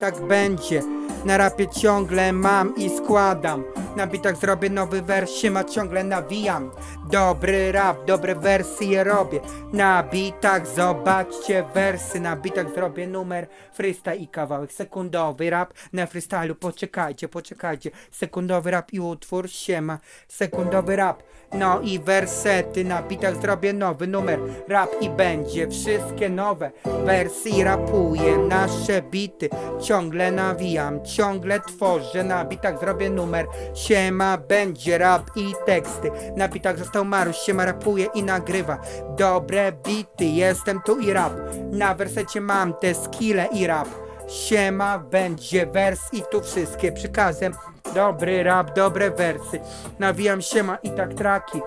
Tak będzie. Na rapie ciągle mam i składam. Na bitach zrobię nowy wers, siema ciągle nawijam. Dobry rap, dobre wersje robię. Na bitach zobaczcie wersy. Na bitach zrobię numer, freestyle i kawałek. Sekundowy rap na freestylu. Poczekajcie, poczekajcie. Sekundowy rap i utwór, siema. Sekundowy rap. No i wersety na bitach zrobię nowy numer. Rap i będzie wszystkie nowe wersy rapuję nasze bity. Ciągle nawijam, ciągle tworzę. Na bitach zrobię numer. Siema będzie rap i teksty. Na bitach został Maruś, siema rapuje i nagrywa. Dobre bity, jestem tu i rap. Na wersecie mam te skille i rap. Siema będzie wers i tu wszystkie przykazem. Dobry rap, dobre wersy. Nawijam siema i tak traki.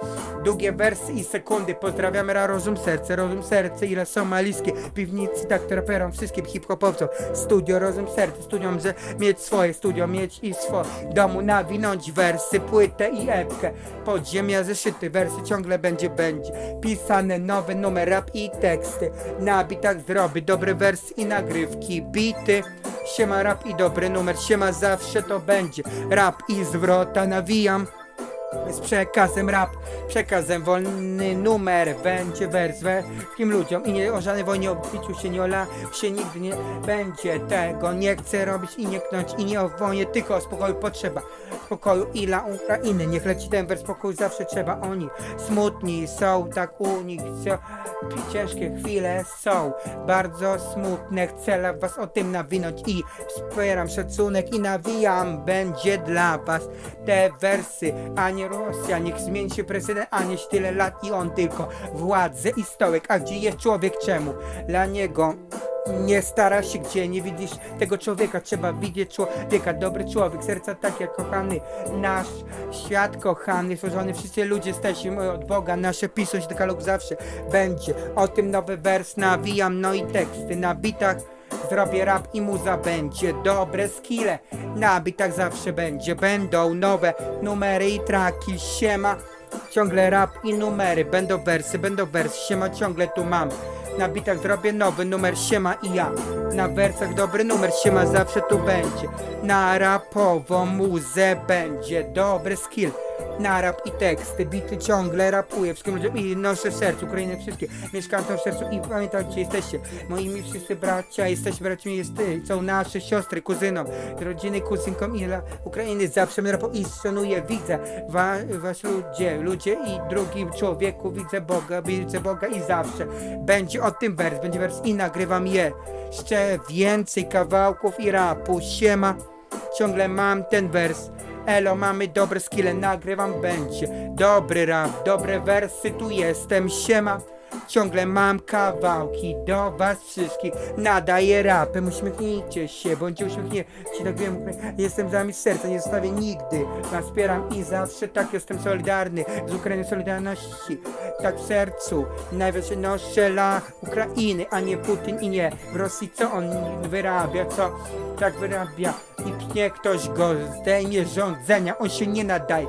Długie wersy i sekundy. Pozdrawiamy ra rozum serce, rozum serce. Ile są maliskie piwnicy, tak to raperom, wszystkim hip-hopowcom. Studio rozum serce, studiom, że mieć swoje studio, mieć i swoje. Domu nawinąć wersy, płytę i epkę. Podziemia zeszyty, wersy ciągle będzie, będzie. Pisane nowe numer, rap i teksty. Na bitach zrobię dobre wersy i nagrywki, bity. Siema rap i dobry numer, siema zawsze to będzie. Rap i zwrota nawijam z przekazem rap, przekazem wolny numer. Będzie wers we wszystkim ludziom I nie o żadnej wojnie, o się nie ola się nigdy nie będzie tego. Nie chcę robić i nie knąć i nie o wojnie Tylko o spokoju potrzeba. Spokoju i dla Ukrainy. Niech leci ten wers, spokój zawsze trzeba. Oni smutni są, tak u nich co Ciężkie chwile są. Bardzo smutne Chcę was o tym nawinąć i wspieram szacunek i nawijam. Będzie dla was te wersy, a nie Rosja Niech zmieni się prezydent, a nie tyle lat i on tylko władzę i stołek. A gdzie jest człowiek? Czemu? Dla niego nie stara się gdzie nie widzisz tego człowieka. Trzeba widzieć człowieka. Dobry człowiek serca tak jak kochany nasz świat kochany stworzony. Wszyscy ludzie jesteśmy od Boga. Nasze pisać dekalog zawsze będzie. O tym nowy wers nawijam. No i teksty na bitach Zrobię rap i muza będzie dobre skille. Na bitach zawsze będzie Będą nowe numery i traki Siema. Ciągle rap i numery Będą wersy, będą wersy Siema ciągle tu mam. Na bitach zrobię nowy numer Siema i ja. Na wersach dobry numer Siema zawsze tu będzie. Na rapową muzę będzie Dobry skill na rap i teksty, bity ciągle rapuję wszystkim ludziom i noszę w sercu Ukrainę wszystkie, mieszkam w sercu i pamiętajcie, jesteście moimi wszyscy bracia, jesteście braćmi, jest są nasze siostry, kuzynom, rodziny, kuzynkom i dla Ukrainy zawsze mnie rapu i szanuję, widzę wa, was ludzie, ludzie i drugim człowieku widzę Boga, widzę Boga i zawsze będzie o tym wers, będzie wers i nagrywam je, jeszcze więcej kawałków i rapu, siema, ciągle mam ten wers Elo, mamy dobre skille, nagrywam będzie Dobry rap, dobre wersy, tu jestem, siema Ciągle mam kawałki do was wszystkich. Nadaję rapem, uśmiechnijcie się Bądźcie uśmiechnięci, tak wiem Jestem z wami serca, nie zostawię nigdy. Was wspieram i zawsze tak jestem solidarny Z Ukrainą Solidarności. Tak w sercu Najwyżej noszę dla Ukrainy A nie Putin i nie w Rosji Co on wyrabia, co tak wyrabia. I pnie ktoś go zdejmie rządzenia On się nie nadaje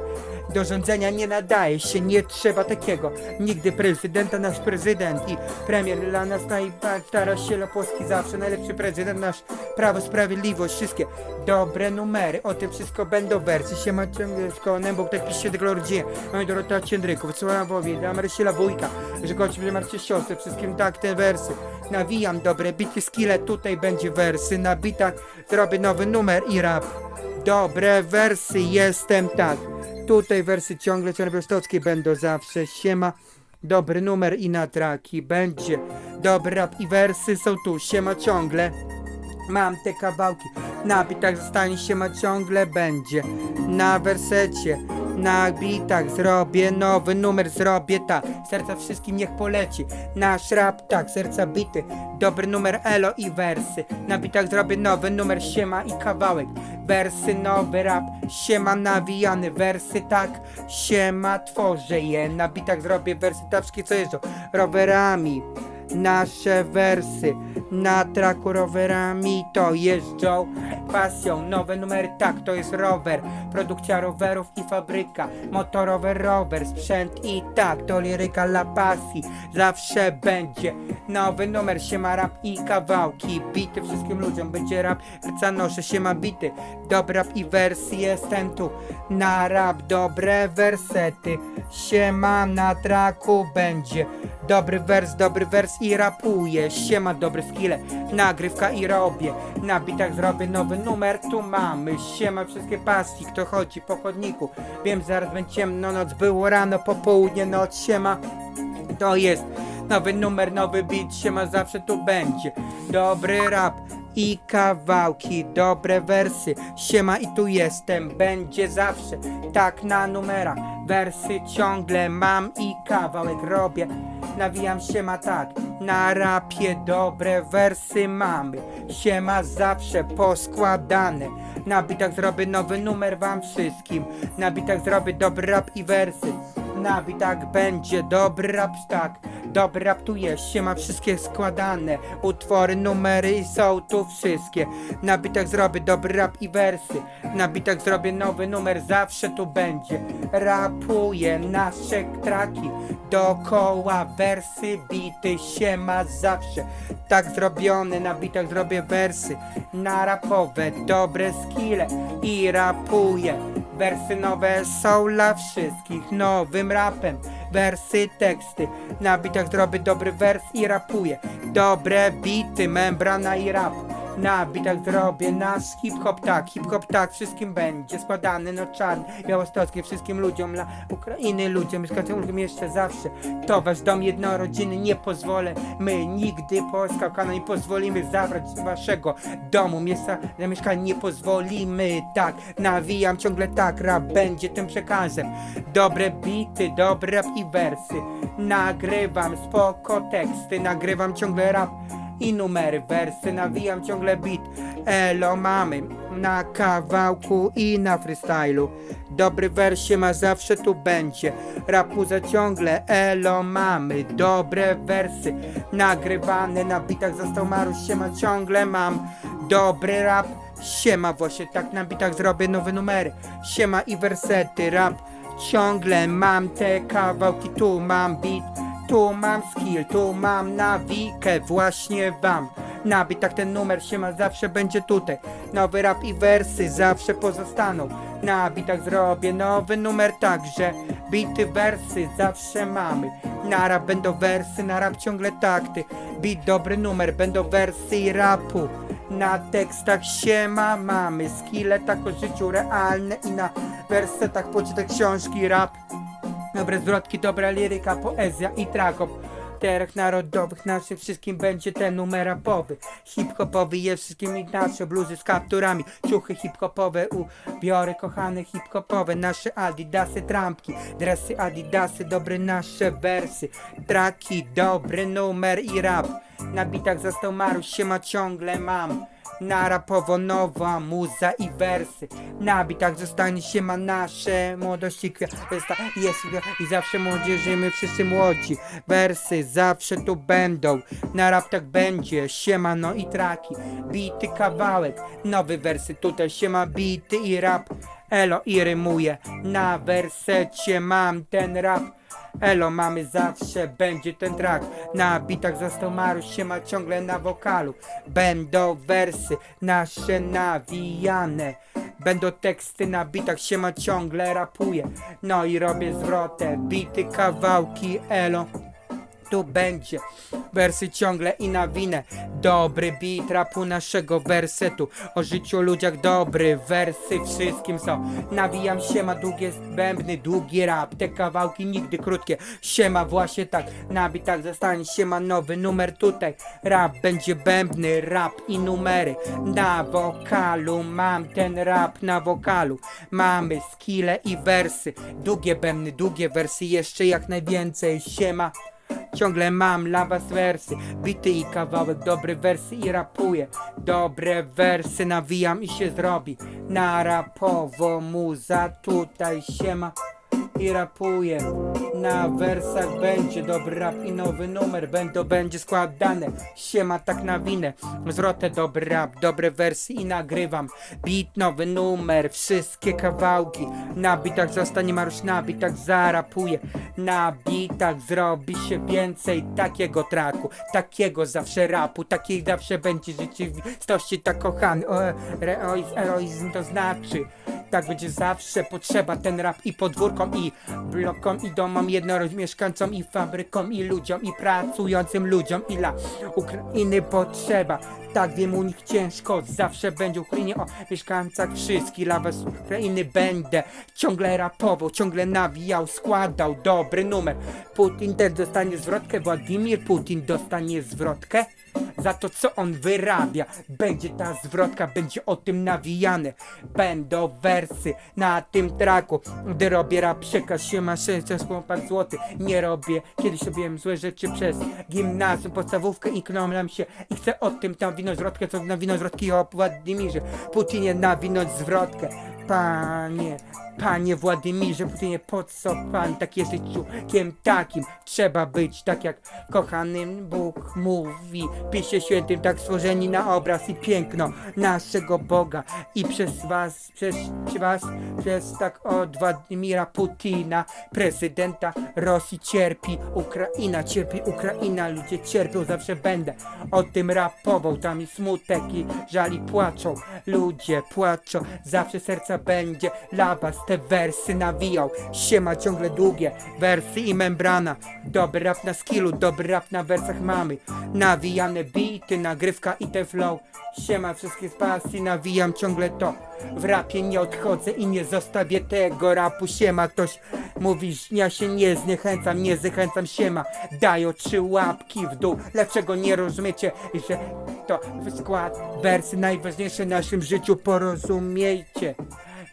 do rządzenia nie nadaje się, nie trzeba takiego. Nigdy prezydenta, nasz prezydent i premier dla nas najbardziej stara się Polski zawsze najlepszy prezydent, nasz Prawo, Sprawiedliwość, wszystkie dobre numery, o tym wszystko będą wersy, się ma ciągle z kołem, bo tak pisze tylko rodzinie, mamy Dorota Ciędryków, Wowie, dla Marysiela Wójka, że gości będzie marcie siostrę, wszystkim tak te wersy, nawijam dobre bity skille, tutaj będzie wersy, na bitach zrobię nowy numer i rap. Dobre wersy, jestem tak. Tutaj wersy ciągle czerwiostockie będą zawsze. Siema, dobry numer i na traki będzie. Dobry rap i wersy są tu. Siema ciągle. Mam te kawałki. Na bitach zostanie siema ciągle będzie. Na wersecie. Na bitach zrobię nowy numer, zrobię tak. Serca wszystkim niech poleci. Nasz rap tak, serca bity. Dobry numer elo i wersy. Na bitach zrobię nowy numer, siema i kawałek. Wersy, nowy rap, siema nawijany, wersy tak, siema tworzę je. Na bitach zrobię wersy tawskie, co jeżdżą rowerami. Nasze wersy na traku rowerami to jeżdżą pasją. Nowe numery, tak, to jest rower. Produkcja rowerów i fabryka. Motorowy rower, sprzęt i tak To liryka dla pasji. Zawsze będzie Nowy numer, się ma rap i kawałki. Bity wszystkim ludziom, będzie rap Canosze się ma bity. Dobry rap i wersy, jestem tu Na rap, dobre wersety Siema na traku będzie Dobry wers, dobry wers i rapuję. Siema, dobre skille. Nagrywka i robię. Na bitach zrobię nowy numer. Tu mamy. Siema, wszystkie pasji. Kto chodzi po chodniku? Wiem, zaraz będzie ciemno. Noc było rano, popołudnie, noc. Siema. To jest nowy numer, nowy beat, siema zawsze tu będzie. Dobry rap i kawałki, dobre wersy. Siema i tu jestem, będzie zawsze Tak na numerach, wersy ciągle mam i kawałek robię. Nawijam siema tak, na rapie dobre wersy mamy. Siema zawsze poskładane. Na bitach zrobię nowy numer wam wszystkim. Na bitach zrobię dobry rap i wersy na tak będzie dobry rap, tak Dobry rap tu jest, się ma wszystkie składane Utwory, numery i są tu wszystkie. Na bitach zrobię dobry rap i wersy. Na bitach zrobię nowy numer, zawsze tu będzie. Rapuję nasze traki. Dookoła wersy, bity się ma zawsze. Tak zrobione, na bitach zrobię wersy. Na rapowe, dobre skille I rapuję. Wersy nowe są dla wszystkich rapem. Wersy, teksty Na bitach zrobię dobry wers i rapuję. Dobre bity, membrana i rap na bitach zrobię nasz hip-hop tak, hip-hop tak, wszystkim będzie składany, no czarny, białostocki, wszystkim ludziom, dla Ukrainy ludziom, mieszkającym ludziom jeszcze zawsze. To wasz dom jednorodzinny, nie pozwolę, my nigdy Polska, Okana, nie pozwolimy zabrać z waszego domu, miejsca na mieszkanie nie pozwolimy, tak, nawijam ciągle tak, rap będzie tym przekazem. Dobre bity, dobry rap i wersy, nagrywam spoko teksty, nagrywam ciągle rap i numery, wersy, nawijam ciągle beat. Elo mamy na kawałku i na freestylu. Dobry wersie ma zawsze tu będzie. Rapu za ciągle, elo mamy Dobre wersy. Nagrywane na bitach Został Maruś, siema ciągle mam. Dobry rap, siema właśnie tak na bitach zrobię nowe numery. Siema i wersety, rap Ciągle mam. Te kawałki, tu mam beat tu mam skill, tu mam nawikę właśnie wam. Na bitach ten numer się ma, zawsze będzie tutaj. Nowy rap i wersy zawsze pozostaną. Na bitach zrobię nowy numer także Bity wersy zawsze mamy. Na rap będą wersy, na rap ciągle takty. Bit dobry numer, będą wersy i rapu. Na tekstach siema mamy. Skille tak o życiu realne i na wersetach poczytek książki rap Dobre zwrotki, dobra liryka, poezja i trakop Terach narodowych naszych wszystkim będzie ten numer rapowy Hip-hopowy jest wszystkim i nasze bluzy z kapturami. Ciuchy hip-hopowe ubiorę kochane hip-hopowe. Nasze adidasy, trampki, dresy adidasy Dobre nasze wersy, traki, dobry numer i rap. Na bitach został Maruś, się ma ciągle mam na rapowo nowa muza i wersy. Na bitach zostanie się ma nasze młodości kwiata jest i zawsze młodzieży my wszyscy młodzi. Wersy zawsze tu będą. Na tak będzie siemano i traki. Bity kawałek Nowy wersy tutaj siema bity i rap. Elo i rymuje. Na wersecie mam ten rap Elo mamy zawsze, będzie ten track Na bitach został Maruś, się ma ciągle na wokalu. Będą wersy nasze nawijane. Będą teksty na bitach, się ma ciągle rapuje No i robię zwrotę, bity kawałki, elo. Tu będzie Wersy ciągle i na winę. Dobry beat rapu naszego wersetu. O życiu ludziach dobry Wersy wszystkim są. Nawijam się ma długie bębny Długi rap. Te kawałki nigdy krótkie. Siema właśnie tak. Na bitach zostanie się ma nowy numer tutaj. Rap będzie bębny Rap i numery. Na wokalu Mam ten rap na wokalu. Mamy skille i wersy. Długie bębny, długie wersy. Jeszcze jak najwięcej Siema Ciągle mam dla was wersy, bity i kawałek, dobre wersy i rapuję. Dobre wersy nawijam i się zrobi. Na rapowo muza tutaj się ma i rapuję na wersach będzie dobry rap i nowy numer będą będzie składane. Siema tak na winę. Zwrotę dobry rap, dobre wersy i nagrywam. Beat, nowy numer, wszystkie kawałki. Na bitach zostanie Marusz, na bitach zarapuję Na bitach zrobi się więcej takiego traku Takiego zawsze rapu, takiej zawsze będzie rzeczywistości tak kochany. O, Eroizm, eroizm to znaczy tak będzie zawsze potrzeba ten rap i podwórkom i blokom i domom mieszkańcom i fabrykom i ludziom i pracującym ludziom i dla Ukrainy potrzeba. Tak wiem u nich ciężko, zawsze będzie Ukrainie o mieszkańcach wszystkich dla was Ukrainy będę ciągle rapował, ciągle nawijał, składał dobry numer. Putin też dostanie zwrotkę, Władimir Putin dostanie zwrotkę za to, co on wyrabia. Będzie ta zwrotka, będzie o tym nawijane. Będą wersy na tym traku, gdy robię rap, przekaz się ma 600 pan złoty. Nie robię, kiedyś robiłem złe rzeczy przez gimnazjum, podstawówkę i knąłem się i chcę o tym nawinąć zwrotkę, co nawinąć zwrotki o Władimirze Putinie nawinąć zwrotkę. Panie, panie Władimirze Putinie, po co pan tak jesteś człowiekiem takim? Trzeba być tak jak kochany Bóg mówi. Pisze świętym tak stworzeni na obraz i piękno naszego Boga. I przez was, przez was, przez tak od Władimira Putina, prezydenta Rosji cierpi, Ukraina cierpi, Ukraina, ludzie cierpią, zawsze będę o tym rapował. Tam i smutek i żali płaczą, ludzie płaczą, zawsze serca będzie dla was te wersy nawijał. Siema ciągle długie, wersy i membrana. Dobry rap na skillu, dobry rap na wersach mamy. Nawijane beaty, nagrywka i te flow. Siema wszystkie z pasji, nawijam ciągle to. W rapie nie odchodzę i nie zostawię tego rapu. Siema ktoś mówisz, ja się nie zniechęcam, nie zniechęcam siema. Dają trzy łapki w dół. Dlaczego nie rozumiecie, że to skład wersy najważniejsze w naszym życiu porozumiejcie.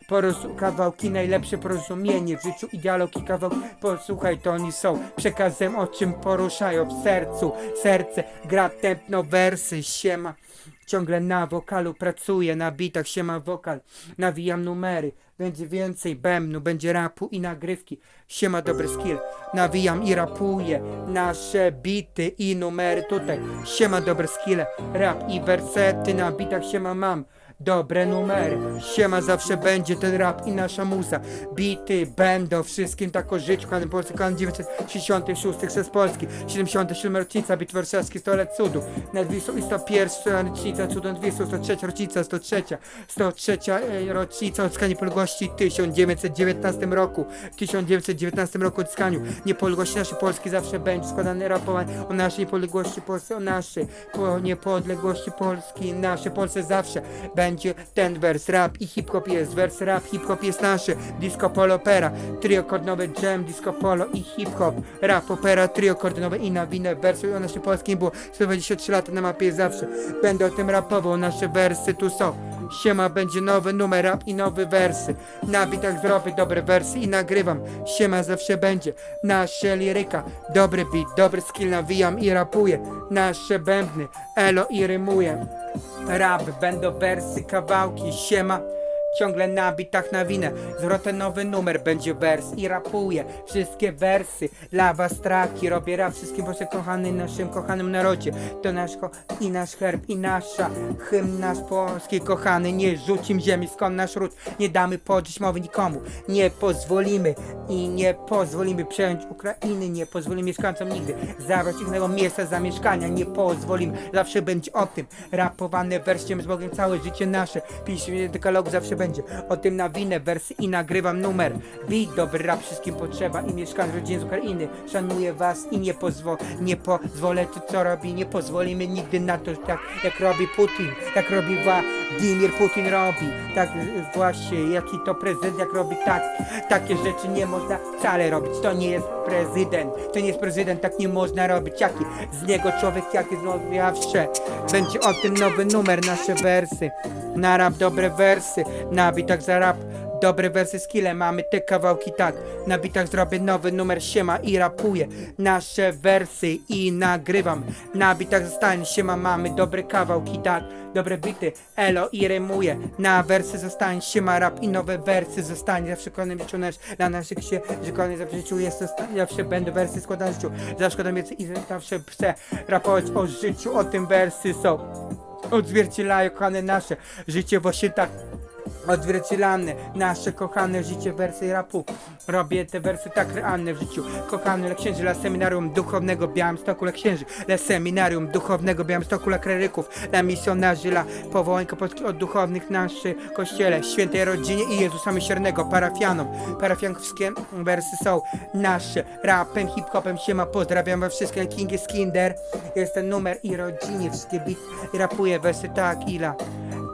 Porozu- kawałki najlepsze porozumienie w życiu i dialog i posłuchaj to oni są przekazem o czym poruszają w sercu. Serce gra tętno wersy siema ciągle na wokalu pracuję na bitach siema wokal. Nawijam numery będzie więcej bębnu będzie rapu i nagrywki. Siema dobry skill nawijam i rapuję. Nasze bity i numery tutaj. Siema dobre skille rap i wersety na bitach siema mam Dobre numery, siema zawsze będzie ten rap i nasza muza. Bity będą wszystkim tak o życiu Kanem Polski, kan 966 z Polski. 77 rocznica Bit Warszawski 100 lat cudu. Nad Wisłą i 101 rocznica cudu nad Wisłą 103 rocznica, 103 103 e, rocznica odzyskania niepodległości w 1919 roku. W 1919 roku odzyskaniu niepodległości naszej Polski zawsze będzie składany rapowań o naszej niepodległości Polski, o naszej po niepodległości Polski, nasze Polsce zawsze będzie ten wers rap i hip-hop jest, wers rap, hip-hop jest nasze, disco polo opera, trio kordonowe jam, disco polo i hip-hop, rap, opera, trio kordonowe i na winę, wersy o naszej polskiej było 123 lata na mapie zawsze, będę o tym rapował, nasze wersy tu są, siema będzie nowy numer rap i nowe wersy, na bitach zrobię dobre wersy i nagrywam, siema zawsze będzie, nasze liryka, dobry beat, dobry skill nawijam i rapuję, nasze bębny, elo i rymuję. Rap, będą wersy, kawałki, siema Ciągle na bitach na winę. Zwrotę nowy numer, będzie wers i rapuję Wszystkie wersy, dla was traki Robię rap wszystkim proszę kochany naszym kochanym narodzie. To nasz ko i nasz herb i nasza Hymn nasz polski kochany. Nie rzucim ziemi skąd nasz ród? Nie damy podżyć mowy nikomu. Nie pozwolimy i nie pozwolimy przejąć Ukrainy. Nie pozwolimy mieszkańcom nigdy Zabrać innego miejsca zamieszkania. Nie pozwolimy, zawsze będzie o tym. Rapowane wersjem z Bogiem całe życie nasze. Piszmy dekalogu zawsze będzie O tym na winę wersy i nagrywam numer. Beat dobry rap wszystkim potrzeba I mieszkam w rodzinie z Ukrainy. Szanuję was i nie pozwolę Nie pozwolę to co robi. Nie pozwolimy nigdy na to tak jak robi Putin Jak robi Władimir Putin robi. Tak właśnie jaki to prezydent jak robi tak Takie rzeczy nie można wcale robić. To nie jest prezydent. To nie jest prezydent tak nie można robić. Jaki? Z niego człowiek jaki zawsze. Będzie o tym nowy numer nasze wersy. Na rap dobre wersy, na bitach za rap dobre wersy, skille, mamy te kawałki tak. Na bitach zrobię nowy numer, siema i rapuję nasze wersy i nagrywam. Na bitach zostanie siema, mamy dobre kawałki tak. Dobre bity, elo i rymuję. Na wersy zostanie siema, rap i nowe wersy zostanie. Zawsze konem życiu nasz, dla naszych się, że konem zawsze życiu jest, zosta- zawsze będą wersy składane w życiu. Zawsze więcej i zawsze chcę rapować o życiu, o tym wersy są odzwierciedlają kochane nasze życie właśnie tak odzwierciedlane nasze kochane życie wersy rapu. Robię te wersy tak realne w życiu. Kochany dla księży dla seminarium duchownego Białymstoku dla księży dla seminarium duchownego Białymstoku dla kleryków dla misjonarzy dla powołań kapłańskich od duchownych naszych kościele świętej rodzinie i Jezusa Miłosiernego parafianom. Parafiankowskie wersy są nasze. Rapem hip-hopem siema pozdrawiam was wszystkie. King is Kinder jest ten numer i rodzinie wszystkie bit. I rapuję wersy tak ila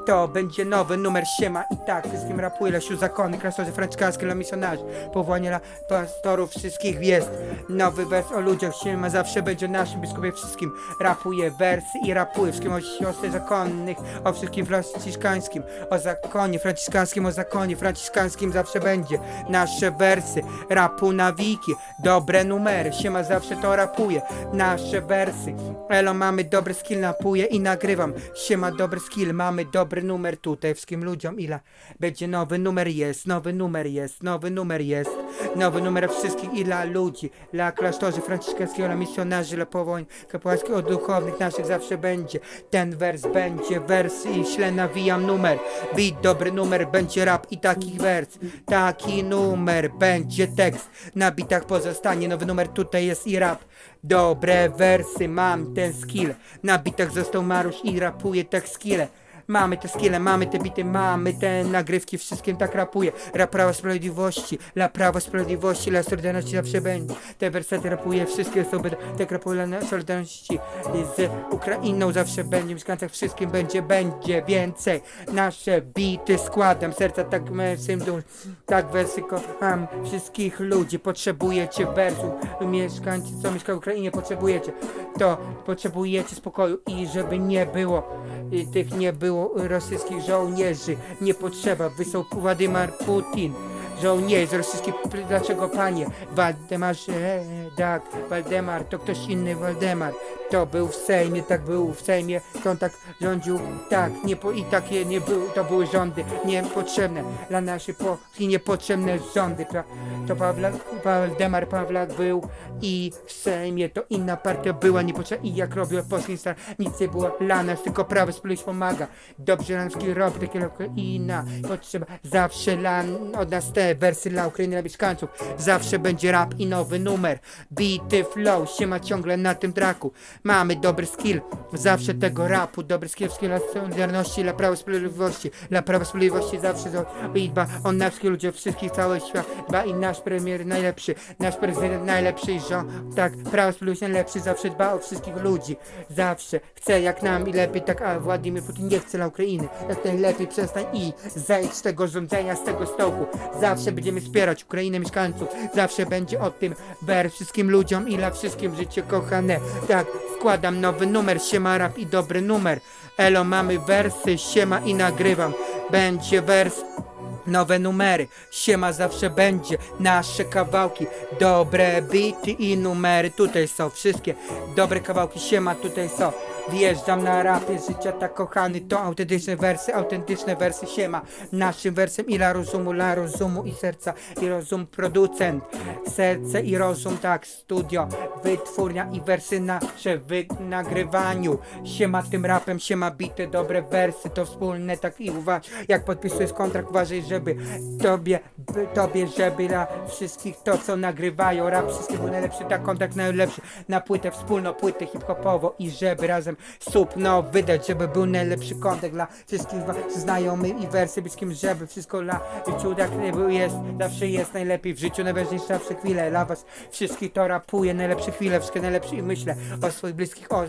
to będzie nowy numer siema. I tak wszystkim rapuje Lesiu zakony, klasorzy franciszkańskie dla misjonarzy powołanie dla pastorów wszystkich jest nowy wers o ludziach siema zawsze będzie naszym biskupie wszystkim. Rapuje wersy i rapuje wszystkim o siostry zakonnych o wszystkim franciszkańskim o zakonie franciszkańskim o zakonie franciszkańskim zawsze będzie nasze wersy. Rapu na wiki dobre numery siema zawsze to rapuje nasze wersy. Elo mamy dobry skill napuje i nagrywam. Siema dobry skill mamy dobry numer tutaj wszystkim ludziom ile będzie nowy numer jest nowy numer jest nowy numer jest. Nowy numer wszystkich i dla ludzi. Dla klasztorzy franciszkańskiego dla misjonarzy dla powołań kapłańskich od duchownych naszych zawsze będzie. Ten wers będzie wers i źle nawijam numer. Beat dobry numer będzie rap i taki wers. Taki numer będzie tekst na bitach pozostanie nowy numer tutaj jest i rap. Dobre wersy mam ten skill. Na bitach został Marusz i rapuje tak skille Mamy te skille, mamy te bity, mamy te nagrywki, wszystkim tak rapuje. Rap Prawa Sprawiedliwości, dla Prawa Sprawiedliwości, dla Solidarności zawsze będzie. Te wersety rapuje, wszystkie osoby tak rapują dla Solidarności z Ukrainą zawsze będzie. W mieszkańcach wszystkim będzie, będzie więcej. Nasze bity składam, serca tak męsym dół, tak wersy kocham wszystkich ludzi. Potrzebujecie wersu, mieszkańcy, co mieszkają w Ukrainie, potrzebujecie. To potrzebujecie spokoju i żeby nie było tych nie było rosyjskich żołnierzy. Nie potrzeba. Wysłał Władimir Putin. Żołnierz rosyjski, dlaczego panie? Waldemar, e, tak, Waldemar, to ktoś inny Waldemar. To był w Sejmie, tak był w Sejmie, to on tak rządził, tak, nie po, i takie nie były, to były rządy niepotrzebne dla naszej Polski, niepotrzebne rządy. To, to Pawlak, Waldemar Pawlak był i w Sejmie to inna partia była niepotrzebna i jak robił polski star, nic nie było dla nas, tylko Prawo Sprawiedliwość pomaga. Dobrze wszystkich robi takie inna potrzeba, zawsze dla, od nas te wersy dla Ukrainy, dla mieszkańców, zawsze będzie rap i nowy numer, bity flow, się ma ciągle na tym traku, mamy dobry skill, zawsze tego rapu, dobry skill, skill dla Solidarności, dla Prawa Sprawiedliwości, dla Prawa Sprawiedliwości zawsze dba o nas wszystkich ludzi, o wszystkich, cały świat, dba i nasz premier najlepszy, nasz prezydent najlepszy i rząd, tak, Prawo Sprawiedliwości najlepszy, zawsze dba o wszystkich ludzi, zawsze chce jak nam i lepiej, tak, a Władimir Putin nie chce dla Ukrainy, jak najlepiej przestań i zejdź z tego rządzenia, z tego stołku, zawsze będziemy wspierać Ukrainę, mieszkańców, zawsze będzie o tym ber wszystkim ludziom i dla wszystkim życie kochane, tak, składam nowy numer, siema rap i dobry numer, elo mamy wersy, siema i nagrywam, będzie wers. Nowe numery, siema zawsze będzie, nasze kawałki, dobre bity i numery, tutaj są wszystkie dobre kawałki, siema tutaj są. Wjeżdżam na rapie życia tak kochany, to autentyczne wersy, autentyczne wersy, siema. Naszym wersem i la rozumu, la rozumu i serca i rozum producent. Serce i rozum, tak, studio, wytwórnia i wersy nasze w nagrywaniu. Siema tym rapem, siema bity, dobre wersy, to wspólne, tak i uważ, jak podpisujesz kontrakt, uważaj, żeby tobie, by, tobie, żeby dla wszystkich to, co nagrywają, rap wszystkich był najlepszy, tak kontrakt najlepszy, na płytę wspólną, płytę hip-hopową i żeby razem sub, no, wydać, żeby był najlepszy kontakt dla wszystkich znajomych i wersy bliskim, żeby wszystko dla życiu tak nie był, jest, zawsze jest najlepiej w życiu, najważniejsze zawsze chwile, dla was wszystkich to rapuje, najlepsze chwile, wszystkie najlepsze i myślę o swoich bliskich, o,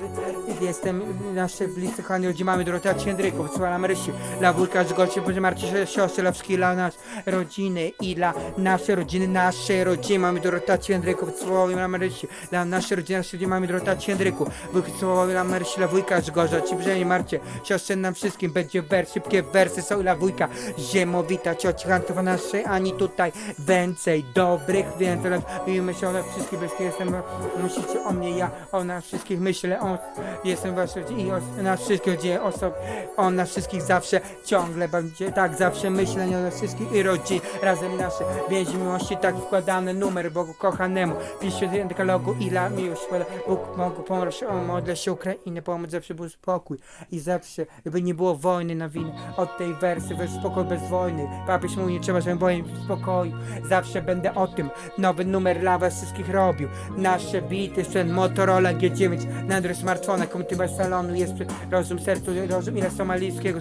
jestem, nasze bliscy kochani ludzie, mamy Dorota Ciędryków, Słucham Marysi, dla wujka Żgocie, Boże Marcie, siostry, dla wszystkich, dla nas rodziny i dla naszej rodziny, naszej rodziny, mamy Dorota Ciędryków, Słowowi dla Marysi, dla naszej rodziny, naszej rodziny mamy Dorota Ciędryków, wujek Słowowi dla Marysi, dla wujka Żgorza, ci brzenie Marcie, siostrze nam wszystkim będzie wers, szybkie wersy są dla wujka, ziemowita, cioci naszej Ani tutaj, więcej dobrych, lat, i myślę o wszystkich, bez jestem, musicie o mnie, ja o nas wszystkich myślę, o, jestem wasz i o nas wszystkich dzieje osób, o nas wszystkich zawsze, ciągle będzie, tak, zawsze myślę o nas wszystkich i rodzin, razem nasze więzi miłości, tak wkładany numer Bogu kochanemu, pisze w dekalogu, ila miłość, składa Bóg Bogu pomóż, o modlę się Ukrainy, pomóc zawsze był spokój i zawsze, by nie było wojny na winę, od tej wersy, bez spokój bez wojny, papież mówi, nie trzeba, żebym wojen w spokoju, zawsze będę o tym, nowy numer dla was wszystkich robił, nasze bity, sprzęt Motorola G9, na Android smartfona, komputer salonu, jest rozum, sercu, rozum, ile somalijskiego,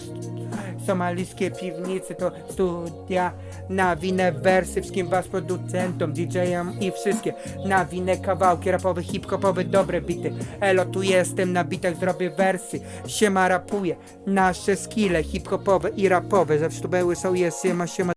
somalijskie piwnice to studia. Na winę wersy wszystkim was producentom, DJ-om i wszystkie. Na winę kawałki rapowe, hip-hopowe, dobre bity. Elo tu jestem, na bitach zrobię wersy. Siema rapuję, nasze skille hip-hopowe i rapowe Zawsze tu były, są, jest, siema, siema